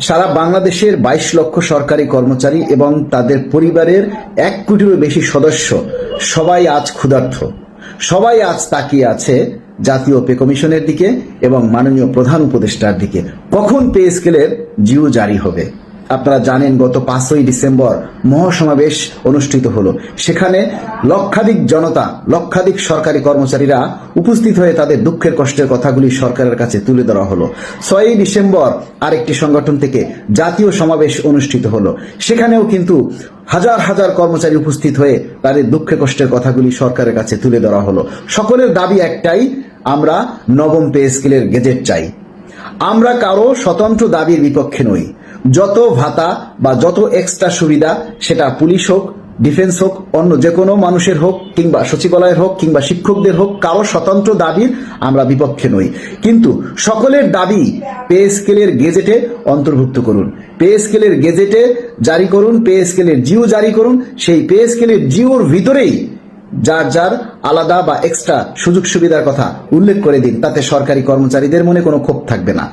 সারা বাংলাদেশের বাইশ লক্ষ সরকারি কর্মচারী এবং তাদের পরিবারের এক কোটিরও বেশি সদস্য সবাই আজ ক্ষুধার্থ। সবাই আজ তাকিয়ে আছে জাতীয় পে কমিশনের দিকে এবং মাননীয় প্রধান উপদেষ্টার দিকে। কখন পে স্কেলের জিও জারি হবে? আপনারা জানেন গত পাঁচই ডিসেম্বর মহাসমাবেশ অনুষ্ঠিত হলো। সেখানে লক্ষাধিক জনতা, লক্ষাধিক সরকারি কর্মচারীরা উপস্থিত হয়ে তাদের দুঃখের কষ্টের কথাগুলি সরকারের কাছে তুলে ধরা হলো। ছয়ই ডিসেম্বর আরেকটি সংগঠন থেকে জাতীয় সমাবেশ অনুষ্ঠিত হলো। সেখানেও কিন্তু হাজার হাজার কর্মচারী উপস্থিত হয়ে তাদের দুঃখে কষ্টের কথাগুলি সরকারের কাছে তুলে ধরা হলো। সকলের দাবি একটাই, আমরা নবম পে স্কেলের গেজেট চাই। আমরা কারও স্বতন্ত্র দাবির বিপক্ষে নই। যত ভাতা বা যত এক্সট্রা সুবিধা সেটা পুলিশ হোক ডিফেন্স হোক, অন্য যে কোনো মানুষের হোক কিংবা সচিবালয়ের হোক কিংবা শিক্ষকদের হোক, কারও স্বতন্ত্র দাবির আমরা বিপক্ষে নই। কিন্তু সকলের দাবি পে স্কেলের গেজেটে অন্তর্ভুক্ত করুন। পে স্কেলের গেজেটে জারি করুন, পে স্কেলের জিও জারি করুন, সেই পে স্কেলের জিওর ভিতরেই যার যার আলাদা বা এক্সট্রা সুযোগ সুবিধার কথা উল্লেখ করে দিন, তাতে সরকারি কর্মচারীদের মনে কোনো ক্ষোভ থাকবে না।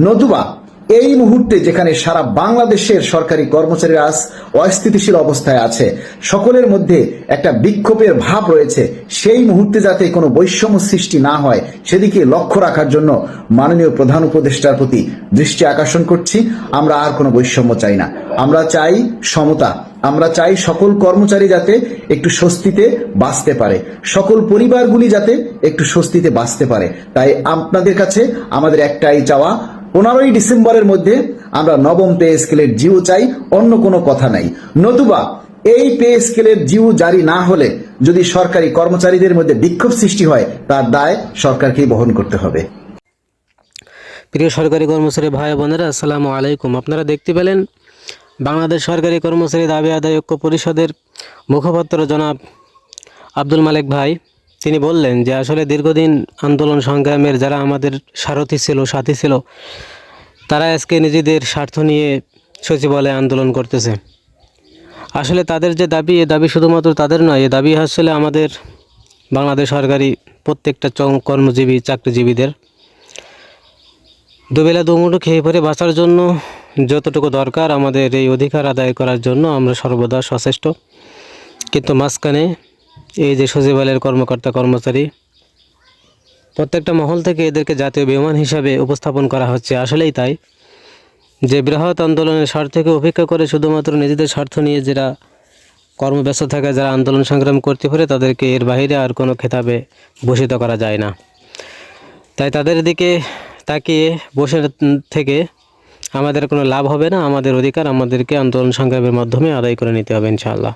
নতুবা এই মুহূর্তে যেখানে সারা বাংলাদেশের সরকারি কর্মচারীরা আজ অস্থিতিশীল অবস্থায় আছে, সকলের মধ্যে একটা বিক্ষোভের ভাব রয়েছে। সেই মুহূর্তে যাতে কোনো বৈষম্য সৃষ্টি না হয়, সেদিকে লক্ষ্য রাখার জন্য মাননীয় প্রধান উপদেষ্টার প্রতি দৃষ্টি আকর্ষণ করছি। আমরা আর কোনো বৈষম্য চাই না। আমরা চাই সমতা। আমরা চাই সকল কর্মচারী যাতে একটু স্বস্তিতে বাঁচতে পারে। সকল পরিবারগুলি যাতে একটু স্বস্তিতে বাঁচতে পারে। তাই আপনাদের কাছে আমাদের একটাই চাওয়া পনেরোই ডিসেম্বরের মধ্যে আমরা নবম পে স্কেলের জিও চাই, অন্য কোনো কথা নাই। নতুবা, এই পে স্কেলের জিও জারি না হলে যদি সরকারি কর্মচারীদের মধ্যে বিক্ষোভ সৃষ্টি হয়, তার দায় সরকারকেই বহন করতে হবে। প্রিয় সরকারি কর্মচারী ভাই বোনেরা, আসসালামু আলাইকুম। আপনারা দেখতে পেলেন বাংলাদেশ সরকারি কর্মচারী দাবি আদায় ঐক্য পরিষদের মুখপাত্র জনাব আব্দুল মালিক ভাই। তিনি বললেন যে আসলে দীর্ঘদিন আন্দোলন সংগ্রামের যারা আমাদের সারথি ছিল, সাথী ছিল, তারা আজকে নিজেদের স্বার্থ নিয়ে সচিবালয়ে আন্দোলন করতেছে। আসলে তাদের যে দাবি, এ দাবি শুধুমাত্র তাদের নয়, এ দাবি আসলে আমাদের বাংলাদেশ সরকারি প্রত্যেকটা কর্মজীবী, চাকরিজীবীদের। দুবেলা দুমুঠো খেয়ে পরে বাঁচার জন্য যতটুকু দরকার আমাদের এই অধিকার আদায় করার জন্য আমরা সর্বদা সচেষ্ট। কিন্তু মাঝখানে এই যে সচিবালয়ের কর্মকর্তা কর্মচারী, প্রত্যেকটা মহল থেকে এদেরকে জাতীয় বিমান হিসাবে উপস্থাপন করা হচ্ছে। আসলেই তাই। যে বৃহৎ আন্দোলনের স্বার্থকে উপেক্ষা করে শুধুমাত্র নিজেদের স্বার্থ নিয়ে যারা কর্মব্যস্ত থাকে, যারা আন্দোলন সংগ্রাম করতে পারে, তাদেরকে এর বাইরে আর কোনো খেতাবে ভূষিত করা যায় না। তাই তাদের দিকে তাকিয়ে বসে থেকে আমাদের কোনো লাভ হবে না। আমাদের অধিকার আমাদেরকে আন্দোলন সংগ্রামের মাধ্যমে আদায় করে নিতে হবে ইনশাআল্লাহ।